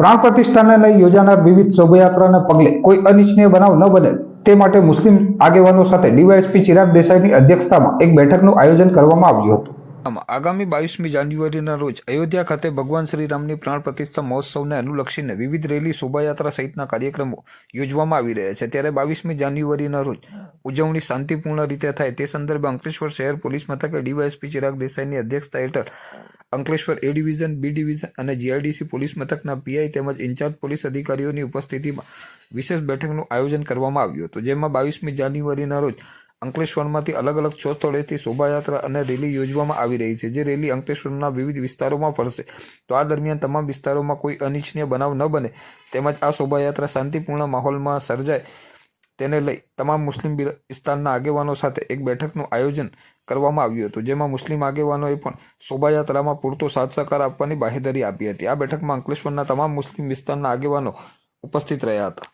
પ્રાણ પ્રતિષ્ઠાને લઈ યોજાનાર વિવિધ શોભાયાત્રાને પગલે કોઈ અનિચ્છનીય બનાવ ન બને તે માટે મુસ્લિમ આગેવાનો સાથે ડીવાયએસપી ચિરાગ દેસાઈની અધ્યક્ષતામાં એક બેઠકનું આયોજન કરવામાં આવ્યું હતું. આગામી બાવીસમી જાન્યુઆરીના રોજ અયોધ્યા ખાતે ભગવાન શ્રીરામની પ્રાણ પ્રતિષ્ઠા મહોત્સવને અનુલક્ષીને વિવિધ રેલી, શોભાયાત્રા સહિતના કાર્યક્રમો યોજવામાં આવી રહ્યા છે. ત્યારે બાવીસમી જાન્યુઆરીના રોજ ઉજવણી શાંતિપૂર્ણ રીતે થાય તે સંદર્ભે અંકલેશ્વર શહેર પોલીસ મથકે ડીવાયએસપી ચિરાગ દેસાઈની અધ્યક્ષતા હેઠળ Ankleshwar A division, B division અને જીઆઈડીસી પોલીસ મથકના પીઆઈ તેમજ ઇન્ચાર્જ પોલીસ અધિકારીઓની ઉપસ્થિતિમાં વિશેષ બેઠકનું આયોજન કરવામાં આવ્યું હતું, જેમાં બાવીસમી જાન્યુઆરીના રોજ અંકલેશ્વરમાંથી અલગ અલગ છ સ્થળેથી શોભાયાત્રા અને રેલી યોજવામાં આવી રહી છે, જે રેલી અંકલેશ્વરના વિવિધ વિસ્તારોમાં ફરશે. તો આ દરમિયાન તમામ વિસ્તારોમાં કોઈ અનિચ્છનીય બનાવ ન બને, તેમજ આ શોભાયાત્રા શાંતિપૂર્ણ માહોલમાં સર્જાય તેને લઈ તમામ મુસ્લિમ વિસ્તારના આગેવાનો સાથે એક બેઠકનું આયોજન કરવામાં આવ્યું હતું, જેમાં મુસ્લિમ આગેવાનોએ પણ શોભાયાત્રામાં પૂરતો સાથ સહકાર આપવાની બાહેધરી આપી હતી. આ બેઠકમાં અંકલેશ્વરના તમામ મુસ્લિમ વિસ્તારના આગેવાનો ઉપસ્થિત રહ્યા હતા.